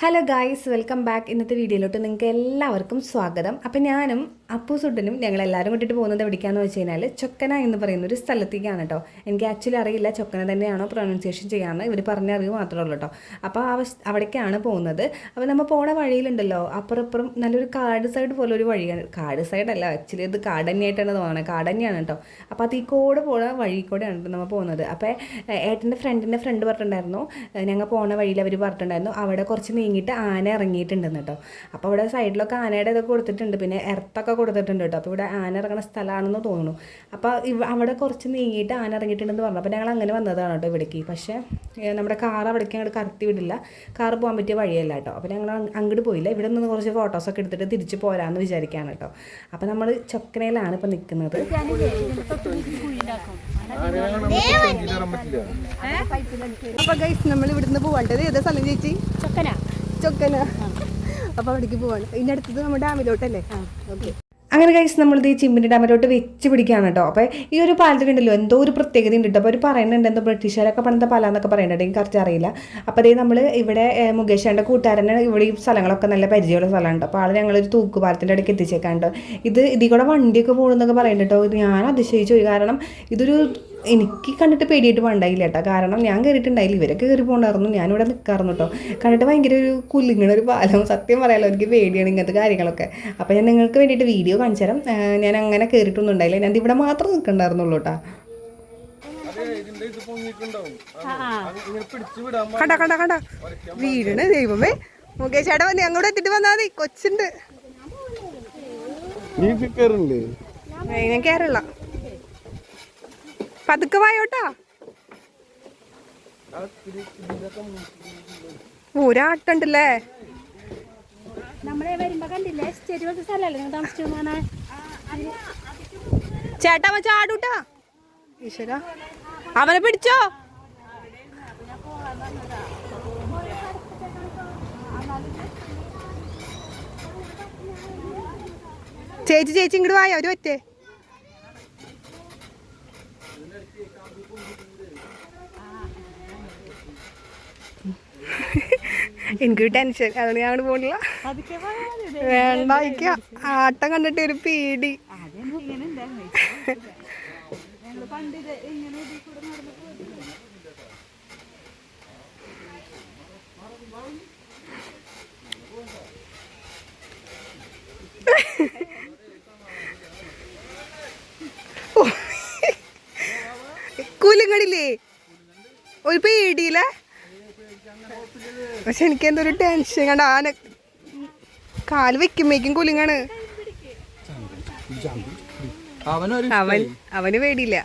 Hello guys welcome back ഇന്നത്തെ വീഡിയോയിലോട്ട് നിങ്ങൾക്ക് എല്ലാവർക്കും സ്വാഗതം. അപ്പം ഞാനും അപ്പു ഞങ്ങളെല്ലാവരും കൂട്ടിയിട്ട് പോകുന്നത് എവിടേക്കാന്ന് വെച്ച് കഴിഞ്ഞാൽ ചൊക്കന എന്ന് പറയുന്ന ഒരു സ്ഥലത്തേക്കാണ് കേട്ടോ എനിക്ക് ആക്ച്വലി അറിയില്ല ചൊക്കന തന്നെയാണോ പ്രൊനൗൺസിയേഷൻ ചെയ്യാമെന്ന് ഇവർ പറഞ്ഞ അറിവ് മാത്രമേ ഉള്ളൂ കേട്ടോ അപ്പോൾ അവിടേക്കാണ് പോകുന്നത്. അപ്പോൾ നമ്മൾ പോണ വഴിയിലുണ്ടല്ലോ. അപ്പുറപ്പുറം നല്ലൊരു കാട് സൈഡ് പോലെ ഒരു വഴിയാണ്. കാട് സൈഡല്ല ആക്ച്വലി ഇത് കാട് തന്നെയായിട്ടാണ് തോന്നുന്നത് കാട് തന്നെയാണ് കേട്ടോ അപ്പോൾ അത് ഈ കോട് പോണ വഴി കൂടെയാണ് നമ്മൾ പോകുന്നത്. അപ്പോൾ ഏട്ടന്റെ ഫ്രണ്ടിന്റെ ഫ്രണ്ട് പറഞ്ഞിട്ടുണ്ടായിരുന്നു. ഞങ്ങൾ പോണ വഴിയിൽ അവർ പറഞ്ഞിട്ടുണ്ടായിരുന്നു. അവിടെ കുറച്ച് നീങ്ങിയിട്ട് ആന ഇറങ്ങിയിട്ടുണ്ടെന്ന് കേട്ടോ. അപ്പോൾ ഇവിടെ സൈഡിലൊക്കെ ആനയുടെ ഇതൊക്കെ കൊടുത്തിട്ടുണ്ട്. പിന്നെ എർത്തൊക്കെ കൊടുത്തിട്ടുണ്ട് കേട്ടോ. അപ്പോൾ ഇവിടെ ആന ഇറങ്ങുന്ന സ്ഥലമാണെന്ന് തോന്നുന്നു. അപ്പോൾ ഇവ അവിടെ കുറച്ച് നീങ്ങിയിട്ട് ആന ഇറങ്ങിയിട്ടുണ്ടെന്ന് പറഞ്ഞു. അപ്പോൾ ഞങ്ങൾ അങ്ങനെ വന്നതാണ് കേട്ടോ ഇവിടേക്ക്. പക്ഷേ നമ്മുടെ കാർ അവിടേക്ക് അങ്ങോട്ട് കറക്റ്റ് വിടില്ല. കാർ പോകാൻ പറ്റിയ വഴിയല്ല കേട്ടോ. അപ്പോൾ ഞങ്ങൾ അങ് അങ്ങോട്ട് പോയില്ല. ഇവിടെ നിന്ന് കുറച്ച് ഫോട്ടോസൊക്കെ എടുത്തിട്ട് തിരിച്ച് പോരാമെന്ന് വിചാരിക്കുകയാണ് കേട്ടോ. അപ്പോൾ നമ്മൾ ചൊക്കനയിലാണ് ഇപ്പോൾ നിൽക്കുന്നത് അപ്പൊ ഗൈസ് നമ്മൾ ഇവിടുന്ന് പോവാണ്ടത് ഏതാ സ്ഥലം ചേച്ചി? ചൊക്കന. ചൊക്കന. അപ്പൊ അവിടേക്ക് പോവാണ്. ഇനി അടുത്തത് നമ്മുടെ ഡാമിലോട്ടല്ലേ? ഓക്കെ അങ്ങനെ കഴിച്ച് നമ്മളിത് ഈ ചിമ്മിന്റെ ഡാമിലോട്ട് വെച്ച് പിടിക്കുകയാണ് കേട്ടോ അപ്പോൾ ഈ ഒരു പാലത്തിൽ ഉണ്ടല്ലോ എന്തോ ഒരു പ്രത്യേകത ഉണ്ട് കേട്ടോ അപ്പോൾ അവർ പറയുന്നുണ്ട് എന്തോ ബ്രിട്ടീഷുകാരൊക്കെ പണിത പാല എന്നൊക്കെ പറയുന്നുണ്ട്. എനിക്ക് കറക്റ്റ് അറിയില്ല. അപ്പോൾ അതേ നമ്മൾ ഇവിടെ ഏഹ്, കൂട്ടുകാരനെ ഇവിടെ ഈ സ്ഥലങ്ങളൊക്കെ നല്ല പരിചയമുള്ള സ്ഥലമുണ്ട് അപ്പോൾ ആൾ ഞങ്ങളൊരു തൂക്കുപാലത്തിന്റെ ഇടയ്ക്ക് എത്തിച്ചേക്കാണ്ട് ഇത് ഇതിൽ കൂടെ വണ്ടിയൊക്കെ പോകണമെന്നൊക്കെ പറയുന്നുണ്ട് കേട്ടോ ഇത് ഞാൻ അതിശയിച്ചു പോയി. കാരണം ഇതൊരു എനിക്ക് കണ്ടിട്ട് പേടിയായിട്ട് പണ്ടായില്ല കേട്ടോ. കാരണം ഞാൻ കയറിയിട്ടുണ്ടായില്ല ഇവരൊക്കെ കയറി പോകണ്ടായിരുന്നു ഞാനിവിടെ നിൽക്കാറുന്നു കേട്ടോ. കണ്ടിട്ട് ഭയങ്കര ഒരു കുല്ലിങ്ങണ ഒരു പാലം സത്യം പറയാലോ എനിക്ക് പേടിയാണ് ഇങ്ങനത്തെ കാര്യങ്ങളൊക്കെ. അപ്പോൾ ഞാൻ നിങ്ങൾക്ക് വേണ്ടിയിട്ട് വീഡിയോ കാണിച്ചു തരാം. ഞാൻ അങ്ങനെ കയറിയിട്ടൊന്നും ഉണ്ടായില്ല. ഞാൻ ഇവിടെ മാത്രം നിൽക്കണ്ടായിരുന്നുള്ളൂ കേട്ടോ. കണ്ട കണ്ട കണ്ട. വീടിന് ദൈവമേ. മുകേഷ് ചേട്ടാ വന്ന് അങ്ങോട്ട് എത്തിട്ട് വന്നാ മതി. കൊച്ചുണ്ട്. ഞാൻ കേരള പതുക്കെ വായോട്ടാ ഒരാട്ടുണ്ടല്ലേ നമ്മളെ വരുമ്പോ കണ്ടില്ലേ? നിങ്ങൾ താമസിച്ചു ചേട്ടാ അവൻ ആടൂട്ടാ ഈശ്വര. അവനെ പിടിച്ചോ. ചേച്ചി ചേച്ചി ഇങ്ങോട്ട് വായോ? ഒരു ഒറ്റേ എനിക്ക് ടെൻഷൻ അതുകൊണ്ട് ഞാൻ പോണില്ല. വേണ്ട ആട്ടം കണ്ടിട്ട് ഒരു പേടി. കൂലങ്ങടില്ലേ ഒരു പേടിയില്ലേ? പക്ഷെ എനിക്ക് എന്തൊരു ടെൻഷൻ കണ്ട ആന കാൽ വെക്കുമ്പോഴേക്കും കുലുങ്ങാണ്. അവൻ അവന് പേടിയില്ല.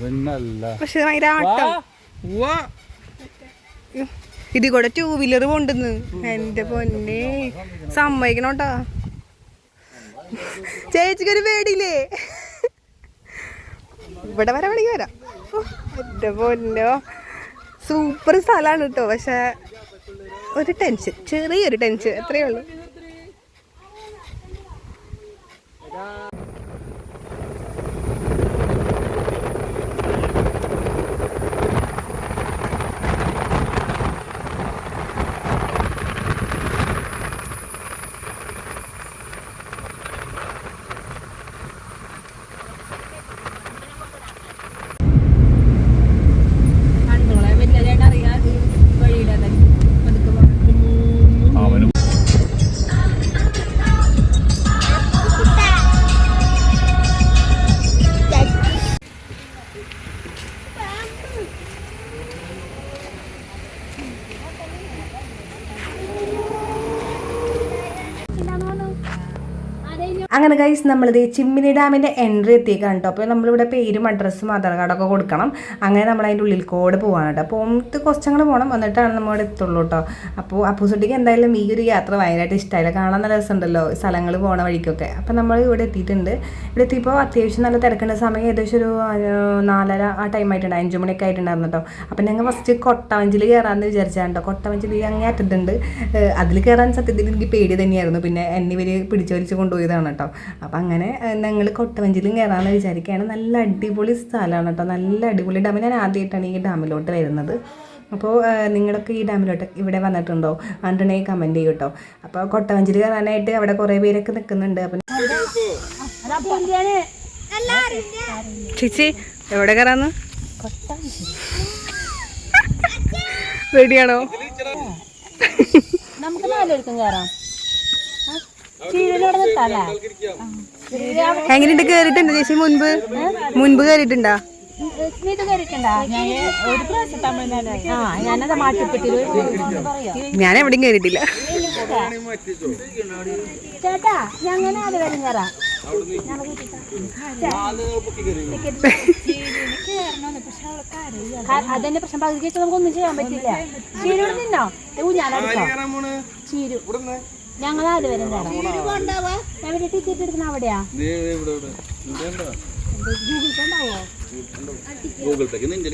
പിന്നല്ല പക്ഷെ ഭയങ്കര ആട്ടം. ഇതിൽ കൂടെ ടൂ വീലർ കൊണ്ടുന്ന് എന്റെ പൊന്നെ. സമ്മതിക്കണോട്ടാ. ചേച്ചിക്കൊരു പേടിയില്ലേ? ഇവിടെ വരെ വേണമെങ്കിൽ വരാം. എന്റെ പൊന്നോ. സൂപ്പർ സ്ഥലമാണ് കേട്ടോ പക്ഷെ ഒരു ടെൻഷൻ ചെറിയൊരു ടെൻഷൻ എത്രയേ ഉള്ളൂ. അങ്ങനെ ഗൈസ് നമ്മളിത് ചിമ്മിനി ഡാമിന്റെ എൻട്രി എത്തിയേക്കാണ് കേട്ടോ അപ്പോൾ നമ്മളിവിടെ പേരും അഡ്രസ്സും ആധാർ കാർഡൊക്കെ കൊടുക്കണം. അങ്ങനെ നമ്മൾ അതിന്റെ ഉള്ളിൽ കോഡ് പോവാണ് കേട്ടോ അപ്പോൾ ഇത് കുറച്ചങ്ങോട്ട് പോകണം എന്നിട്ടാണ് നമ്മളിവിടെ എത്തുള്ളൂ കേട്ടോ അപ്പോൾ അപ്പൂസുട്ടിക്ക് എന്തായാലും ഈ ഒരു യാത്ര ഭയങ്കരമായിട്ട് ഇഷ്ടമായില്ല കാണാൻ നല്ല രസമുണ്ടല്ലോ സ്ഥലങ്ങൾ പോണ വഴിക്കൊക്കെ. അപ്പോൾ നമ്മൾ ഇവിടെ എത്തിയിട്ടുണ്ട്. ഇവിടെ എത്തിയപ്പോൾ അത്യാവശ്യം നല്ല തിരക്കേണ്ട. സമയം ഏകദേശം ഒരു നാലര ആ ടൈം ആയിട്ടുണ്ട്. അഞ്ചു മണിയൊക്കെ ആയിട്ടുണ്ടായിരുന്നു കേട്ടോ അപ്പം ഞങ്ങൾ ഫസ്റ്റ് കൊട്ടവഞ്ചിൽ കയറാമെന്ന് വിചാരിച്ചാണ് കേട്ടോ കൊട്ടവഞ്ചിൽ അങ്ങേ അറ്റത്തുണ്ട്. അതിൽ കയറാൻ സത്യത്തിൽ എനിക്ക് പേടി തന്നെയായിരുന്നു. പിന്നെ എന്നെ പിടിച്ചു വലിച്ച് കൊണ്ടുപോയതാണ് കേട്ടോ അപ്പം അങ്ങനെ ഞങ്ങൾ കൊട്ടവഞ്ചിലും കയറാമെന്ന് വിചാരിക്കുകയാണ് നല്ല അടിപൊളി സ്ഥലമാണ് കേട്ടോ. നല്ല അടിപൊളി ഡാം. ഞാൻ ആദ്യമായിട്ടാണ് ഈ ഡാമിലോട്ട് വരുന്നത്. അപ്പോൾ നിങ്ങളൊക്കെ ഈ ഡാമിലോട്ട് ഇവിടെ വന്നിട്ടുണ്ടോ? കണ്ടിട്ടുണ്ടെങ്കിൽ കമന്റ് ചെയ്യും കേട്ടോ അപ്പോൾ കൊട്ടവഞ്ചിൽ കയറാനായിട്ട് അവിടെ കുറേ പേരൊക്കെ നിൽക്കുന്നുണ്ട് അപ്പം ചേച്ചി എവിടെ കയറാന്ന് റെഡിയാണോ? നമുക്ക് നാലുപേർക്കും കയറാം എങ്ങനെയുണ്ട് കേറിട്ടുണ്ട് ചേച്ചി മുൻപ്? മുൻപ് കേറിയിട്ടുണ്ടോ? ഞാൻ എവിടെയും കേറിയിട്ടില്ല. ചേട്ടാ അതന്നെ പ്രശ്നം. പകുതി വെച്ചാൽ നമുക്കൊന്നും ചെയ്യാൻ പറ്റില്ല. ചീരൂടെ നിന്നോ? ഊഞ്ഞാലോ ചീരു. ഞങ്ങൾ നാലുപേരും കയറാം എവിടെ ടിക്കറ്റ് എടുക്കുന്ന അവിടെയാ? ഗൂഗിൾ പേ ഉണ്ടാവോ ഗൂഗിൾ പേക്ക് നിന്റെ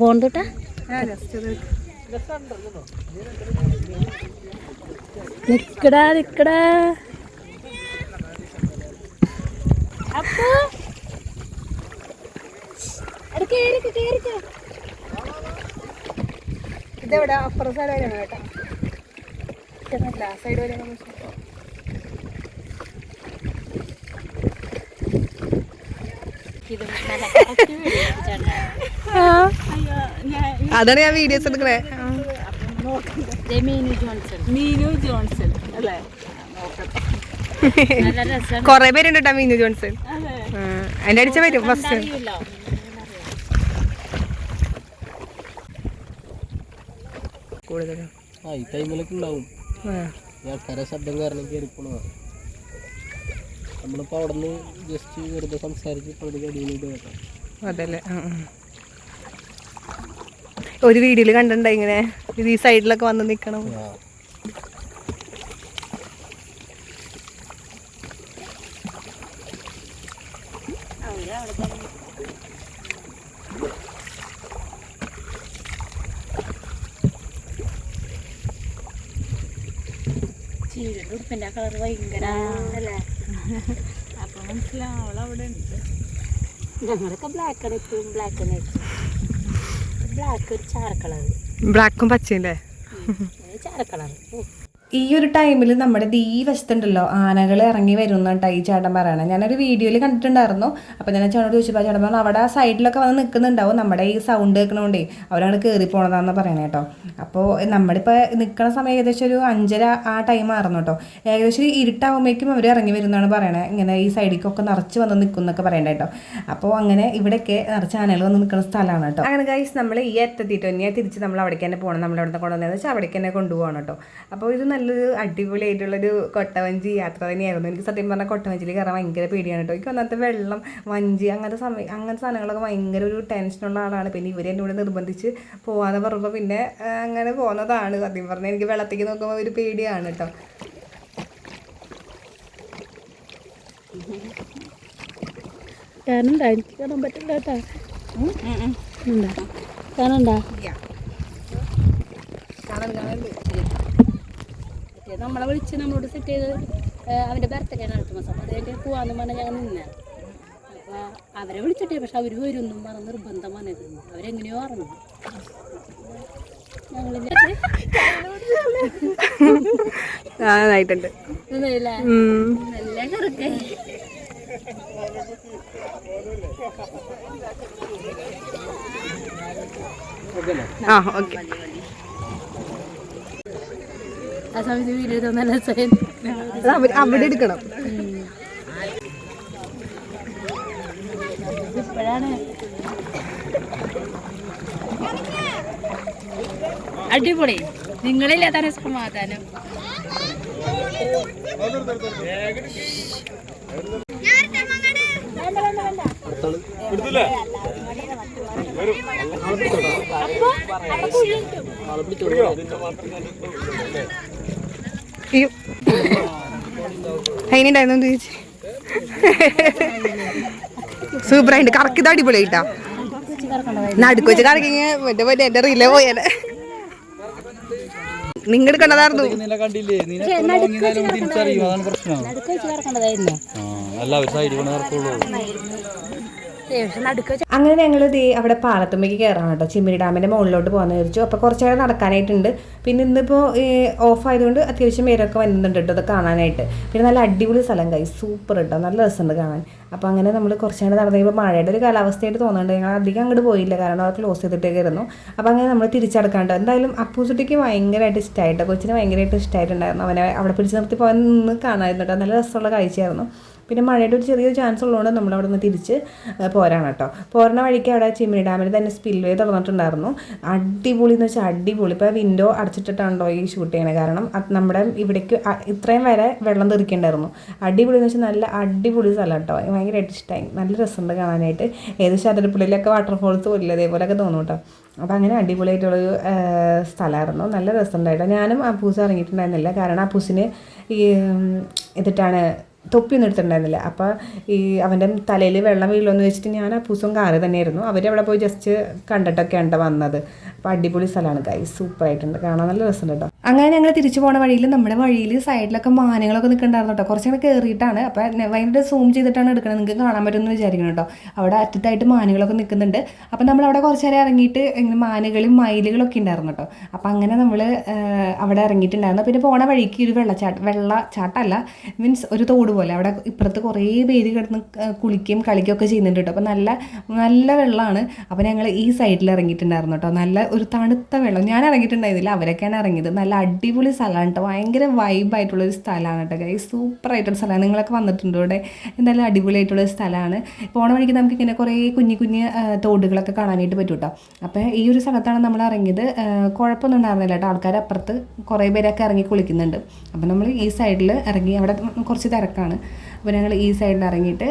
കവറേജ് പോണ്ടോട്ടാ നിക്കടാ നിക്കടാ. അപ്പോ? കേറിക്ക് കേറിക്ക് ഇതെവിടെ? അപ്പുറ സൈഡ് വരെയാണ് കേട്ടോ. സൈഡ് വരെയാണ് അതാണ് ഞാൻ വീഡിയോസ് എടുക്കണേ. മീനു ജോൺസൺ. മീനു ജോൺസൺ അല്ലേ? കൊറേ പേരുണ്ട് കേട്ടോ മീനു ജോൺസൺ. അതിന്റെ അടിച്ച വരും ഫസ്റ്റ്. അറിയില്ലോ കൂടുതലും? ആ ഈ ടൈമിലൊക്കെ ഉണ്ടാവും. ഈ ആൾക്കാരെ ശബ്ദം കാരണം കയറിപ്പോണതാണ് നമ്മളിപ്പോൾ അവിടെ നിന്ന് ജസ്റ്റ് വെറുതെ സംസാരിച്ച് പകുതി കേട്ടോ. അതല്ലേ. ഒരു വീഡിയോയിൽ കണ്ടിട്ടുണ്ടോ ഇങ്ങനെ. ഇത് ഈ സൈഡിലൊക്കെ വന്ന് നിക്കണം. ആ. ചീരയുടെ ഉടുപ്പിന്റെ കളർ ഭയങ്കര അപ്പൊ മനസ്സിലാവും അവളവിടെ ഉണ്ട്. ഞങ്ങളൊക്കെ ബ്ലാക്ക് ആണ് ഇപ്പോഴും ബ്ലാക്ക് ആണ്. ബ്ലാക്ക് ഒരു ചാര കളർ ബ്ലാക്കും പച്ചയും അല്ലേ? ചാര കളർ ഈ ഒരു ടൈമിൽ നമ്മുടെ ദീ വശത്തുണ്ടല്ലോ ആനകൾ ഇറങ്ങി വരുന്ന ഈ ചേട്ടൻ പറയണം. ഞാനൊരു വീഡിയോയിൽ കണ്ടിട്ടുണ്ടായിരുന്നു. അപ്പോൾ ഞാൻ ചേട്ടനോട് ചോദിച്ചപ്പോൾ ചേട്ടൻ പറഞ്ഞു അവിടെ ആ സൈഡിലൊക്കെ വന്ന് നിൽക്കുന്നുണ്ടാവും നമ്മുടെ ഈ സൗണ്ട് കേൾക്കണോണ്ടേ? അവരാണ് കയറി പോണതാണെന്ന് പറയണേ കേട്ടോ അപ്പോൾ നമ്മളിപ്പോൾ നിൽക്കുന്ന സമയം ഏകദേശം ഒരു അഞ്ചര ആ ടൈം ആയിരുന്നു കേട്ടോ ഏകദേശം ഇരുട്ടാവുമ്പോഴേക്കും അവർ ഇറങ്ങി വരുന്നതാണ് പറയണേ. ഇങ്ങനെ ഈ സൈഡിലേക്കൊക്കെ നിറച്ച് വന്ന് നിൽക്കും എന്നൊക്കെ പറയണ്ട കേട്ടോ അപ്പോൾ അങ്ങനെ ഇവിടെയൊക്കെ നിറച്ച് ആനകൾ വന്ന് നിൽക്കുന്ന സ്ഥലമാണ് കേട്ടോ അങ്ങനെ ഗൈസ് നമ്മൾ ഈ എത്തത്തിട്ടോ ഇനി തിരിച്ച് നമ്മൾ അവിടേക്ക് തന്നെ പോകണം നമ്മൾ അവിടെ കൊണ്ടുവന്നത് വെച്ചാൽ അവിടേക്ക് തന്നെ കൊണ്ടുപോകണം കേട്ടോ അപ്പോൾ ഇത് നല്ലൊരു അടിപൊളിയായിട്ടുള്ളൊരു കൊട്ടവഞ്ചി യാത്ര തന്നെയായിരുന്നു. എനിക്ക് സത്യം പറഞ്ഞാൽ കൊട്ടവഞ്ചിയിൽ കയറാൻ ഭയങ്കര പേടിയാണ് കേട്ടോ. എനിക്ക് ഒന്നാമത്തെ വെള്ളം വഞ്ചി അങ്ങനത്തെ സമയം അങ്ങനത്തെ സാധനങ്ങളൊക്കെ ഭയങ്കര ഒരു ടെൻഷനുള്ള ആളാണ്. പിന്നെ ഇവരെ എന്റെ കൂടെ നിർബന്ധിച്ച് പോകാതെ പറയുമ്പോൾ പിന്നെ അങ്ങനെ പോകുന്നതാണ് സത്യം പറഞ്ഞാൽ എനിക്ക് വെള്ളത്തേക്ക് നോക്കുമ്പോൾ ഒരു പേടിയാണ് കേട്ടോ. കാരണം എനിക്ക് കാണാൻ പറ്റില്ല കേട്ടോ. കാണണ്ട നമ്മളെ വിളിച്ച് നമ്മളോട് സെറ്റ് ചെയ്ത് അവന്റെ ബർത്ത്ഡേ ആണ് അടുത്ത മാസം. അതിന്റെ പോവാന്ന് പറഞ്ഞാൽ ഞങ്ങൾ നിന്നെ. അപ്പോൾ അവരെ വിളിച്ചിട്ടേ പക്ഷെ അവർ വരുമെന്നും പറഞ്ഞ് നിർബന്ധം വന്നിരുന്നു. അവരെങ്ങനെയോ അറിഞ്ഞു നന്നായിട്ടുണ്ട് നല്ല ആ ഓക്കെ. ആ സമയത്ത് വീഡിയോ നല്ല രസമായിരുന്നു അവിടെ എടുക്കണം. ഇപ്പോഴാണ്. അടിപൊളി. നിങ്ങളില്ലാത്താണ് സമാധാനം അയ്യോ. അതിനുണ്ടായിരുന്നു ചേച്ചി സൂപ്പറായിട്ട് കറക്കിത് അടിപൊളിയായിട്ടാ. നടുക്ക് വെച്ച് കറക്കി മറ്റേ പോലെ എന്റെ റീല പോയാലേ നിങ്ങൾ കണ്ടതായിരുന്നു. അല്ല നടക്കുള്ളൂ. അങ്ങനെ ഞങ്ങൾ ദേ അവിടെ പാലത്തുമ്മയ്ക്ക് കയറാണ് കേട്ടോ. ചിമ്മിരി ഡാമിന്റെ മുകളിലോട്ട് പോകാൻ വിചാരിച്ചു. അപ്പോൾ കുറച്ച് നേരം നടക്കാനായിട്ടുണ്ട്. പിന്നെ ഇന്നിപ്പോൾ ഓഫ് ആയതുകൊണ്ട് അത്യാവശ്യം പേരൊക്കെ വരുന്നുണ്ട് കേട്ടോ അത് കാണാനായിട്ട്. പിന്നെ നല്ല അടിപൊളി സ്ഥലം കൈ സൂപ്പർ കേട്ടോ. നല്ല രസമുണ്ട് കാണാൻ. അപ്പോൾ അങ്ങനെ നമ്മൾ കുറച്ച് നേരം നടന്നു കഴിയുമ്പോൾ മഴയുടെ ഒരു കാലാവസ്ഥയായിട്ട് തോന്നുന്നുണ്ട്. ഞങ്ങൾ അധികം അങ്ങോട്ട് പോയില്ല. കാരണം അവർ ക്ലോസ് ചെയ്തിട്ടേക്കായിരുന്നു. അപ്പോൾ അങ്ങനെ നമ്മൾ തിരിച്ചടക്കാണ്ട് എന്തായാലും അപ്പൂസുട്ടിക്ക് ഭയങ്കരമായിട്ട് ഇഷ്ടമായിട്ട് കൊച്ചിന് ഭയങ്കരമായിട്ട് ഇഷ്ടമായിട്ടുണ്ടായിരുന്നു അവനെ അവിടെ പിടിച്ച് നിർത്തി പോകാൻ നിന്ന് കാണാമായിരുന്നു കേട്ടോ. നല്ല രസമുള്ള കാഴ്ചയായിരുന്നു. പിന്നെ മഴയുടെ ഒരു ചെറിയൊരു ചാൻസ് ഉള്ളതുകൊണ്ട് നമ്മൾ അവിടെ നിന്ന് തിരിച്ച് പോരാണ് കേട്ടോ. പോരണ വഴിക്ക് അവിടെ ചിമ്മിനി ഡാമിൽ തന്നെ സ്പിൽവേ തുറന്നിട്ടുണ്ടായിരുന്നു. അടിപൊളി എന്ന് വെച്ചാൽ അടിപൊളി. ഇപ്പോൾ വിൻഡോ അടച്ചിട്ടിട്ടാണല്ലോ ഈ ഷൂട്ട് ചെയ്യണത് കാരണം നമ്മുടെ ഇവിടേക്ക് ഇത്രയും വരെ വെള്ളം തെറിക്കണ്ടായിരുന്നു. അടിപൊളി എന്ന് വെച്ചാൽ നല്ല അടിപൊളി സ്ഥലം കേട്ടോ ഭയങ്കരമായിട്ട് ഇഷ്ടമായി നല്ല രസമുണ്ട് കാണാനായിട്ട്. ഏത് ശതിരപ്പുള്ളിലൊക്കെ വാട്ടർഫോൾസ് പോലില്ല? അതേപോലെയൊക്കെ തോന്നും കേട്ടോ അപ്പോൾ അങ്ങനെ അടിപൊളിയായിട്ടുള്ളൊരു സ്ഥലമായിരുന്നു നല്ല രസമുണ്ടായിട്ടോ. ഞാനും അപ്പൂസ് ഇറങ്ങിയിട്ടുണ്ടായിരുന്നില്ല. കാരണം ആ അപ്പൂസിന് ഈ ഇതിട്ടാണ് തൊപ്പിയൊന്നും എടുത്തിട്ടുണ്ടായിരുന്നില്ല. അപ്പോൾ ഈ അവന്റെ തലയിൽ വെള്ളം വീഴുമെന്ന് വെച്ചിട്ട് ഞാൻ ആ പൂസം കാറ് തന്നെയായിരുന്നു. അവരവിടെ പോയി ജസ്റ്റ് കണ്ടിട്ടൊക്കെയാണ് വന്നത്. അപ്പോൾ അടിപൊളി സ്ഥലമാണ്. കൈ സൂപ്പറായിട്ടുണ്ട് കാണാൻ നല്ല രസമുണ്ട് കേട്ടോ. അങ്ങനെ ഞങ്ങൾ തിരിച്ചു പോണ വഴിയിൽ നമ്മുടെ വഴിയിൽ സൈഡിലൊക്കെ മാനങ്ങളൊക്കെ നിൽക്കുന്നുണ്ടായിരുന്നു കേട്ടോ. കുറച്ച് കൂടെ കയറിയിട്ടാണ് അപ്പോൾ ഭയങ്കര സൂം ചെയ്തിട്ടാണ് എടുക്കുന്നത് നിങ്ങൾക്ക് കാണാൻ പറ്റുമെന്ന് വിചാരിക്കണം കേട്ടോ. അവിടെ അറ്റത്തായിട്ട് മാനുകളൊക്കെ നിൽക്കുന്നുണ്ട്. അപ്പോൾ നമ്മൾ അവിടെ കുറച്ച് നേരം ഇറങ്ങിയിട്ട് ഇങ്ങനെ മാനുകളും മയിലുകളൊക്കെ ഉണ്ടായിരുന്നു കേട്ടോ. അപ്പോൾ അങ്ങനെ നമ്മൾ അവിടെ ഇറങ്ങിയിട്ടുണ്ടായിരുന്നു. പിന്നെ പോണ വഴിക്ക് ഒരു വെള്ളച്ചാട്ട വെള്ളച്ചാട്ടമല്ല മീൻസ് ഒരു തോട് പോലെ. അവിടെ ഇപ്പുറത്ത് കുറേ പേര് കിടന്ന് കുളിക്കുകയും കളിക്കുകയും ഒക്കെ ചെയ്യുന്നുണ്ട് കേട്ടോ. അപ്പോൾ നല്ല നല്ല വെള്ളമാണ്. അപ്പോൾ ഞങ്ങൾ ഈ സൈഡിൽ ഇറങ്ങിയിട്ടുണ്ടായിരുന്നു കേട്ടോ. നല്ല ഒരു തണുത്ത വെള്ളം. ഞാൻ ഇറങ്ങിയിട്ടുണ്ടായിരുന്നില്ല. അവരൊക്കെയാണ് ഇറങ്ങിയത്. നല്ല അടിപൊളി സ്ഥലമാണ് കേട്ടോ. ഭയങ്കര വൈബായിട്ടുള്ളൊരു സ്ഥലമാണ് കേട്ടോ ഗൈ സൂപ്പറായിട്ടുള്ള സ്ഥലമാണ്. നിങ്ങളൊക്കെ വന്നിട്ടുണ്ട് ഇവിടെ എന്തായാലും അടിപൊളിയായിട്ടുള്ള സ്ഥലമാണ്. പോണ വഴിക്ക് നമുക്ക് ഇങ്ങനെ കുറേ കുഞ്ഞു കുഞ്ഞ് തോടുകളൊക്കെ കാണാനായിട്ട് പറ്റും കേട്ടോ. അപ്പോൾ ഈ ഒരു സ്ഥലത്താണ് നമ്മൾ ഇറങ്ങിയത്. കുഴപ്പമൊന്നും ഉണ്ടായിരുന്നില്ല കേട്ടോ. ആൾക്കാർ അപ്പുറത്ത് കുറേ പേരൊക്കെ ഇറങ്ങി കുളിക്കുന്നുണ്ട്. അപ്പോൾ നമ്മൾ ഈ സൈഡിൽ ഇറങ്ങി. അവിടെ കുറച്ച് തിരക്കാണ്. അപ്പോൾ ഞങ്ങൾ ഈ സൈഡിൽ ഇറങ്ങിയിട്ട്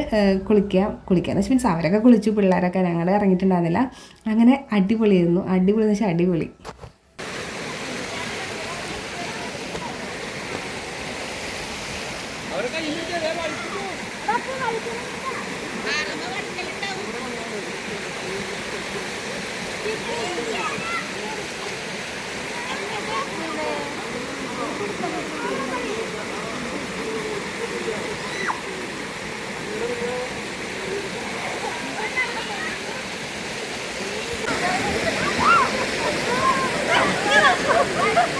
കുളിക്കുക കുളിക്കുക എന്ന് വെച്ചാൽ മീൻസ് അവരൊക്കെ കുളിച്ചു പിള്ളേരൊക്കെ ഞങ്ങൾ ഇറങ്ങിയിട്ടുണ്ടായിരുന്നില്ല. അങ്ങനെ അടിപൊളിയായിരുന്നു. അടിപൊളി എന്ന് വെച്ചാൽ അടിപൊളി. Oh,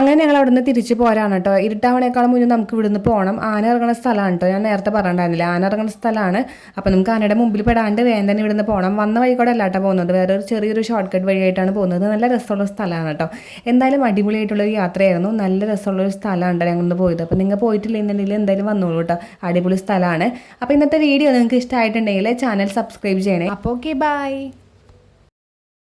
അങ്ങനെ ഞങ്ങൾ അവിടുന്ന് തിരിച്ചു പോരാണ് കേട്ടോ. ഇരുട്ടാവണേക്കാളും മുന്നേ നമുക്ക് ഇവിടുന്ന് പോകണം ആന ഇറങ്ങുന്ന സ്ഥലമാണ് കേട്ടോ. ഞാൻ നേരത്തെ പറഞ്ഞിട്ടുണ്ടായിരുന്നില്ല. ആന ഇറങ്ങുന്ന സ്ഥലമാണ്. അപ്പോൾ നമുക്ക് ആനയുടെ മുമ്പിൽ പെടാണ്ട് വേഗം തന്നെ ഇവിടുന്ന് പോകണം വന്ന വഴി അല്ലാട്ടോ അല്ല പോകുന്നത്. വേറെ ഒരു ചെറിയൊരു ഷോർട്ട് കട്ട് വഴിയായിട്ടാണ് പോകുന്നത്. നല്ല രസമുള്ള സ്ഥലമാണ് കേട്ടോ. എന്തായാലും അടിപൊളിയായിട്ടുള്ളൊരു യാത്രയായിരുന്നു. നല്ല രസമുള്ള ഒരു സ്ഥലമാണ് ഞങ്ങൾ പോയത്. അപ്പോൾ നിങ്ങൾ പോയിട്ടില്ലെന്നുണ്ടെങ്കിൽ എന്തായാലും വന്നോളൂ കേട്ടോ. അടിപൊളി സ്ഥലമാണ്. അപ്പോൾ ഇന്നത്തെ വീഡിയോ നിങ്ങൾക്ക് ഇഷ്ടമായിട്ടുണ്ടെങ്കിൽ ചാനൽ സബ്സ്ക്രൈബ് ചെയ്യണേ. അപ്പോൾ ഓക്കെ ബൈ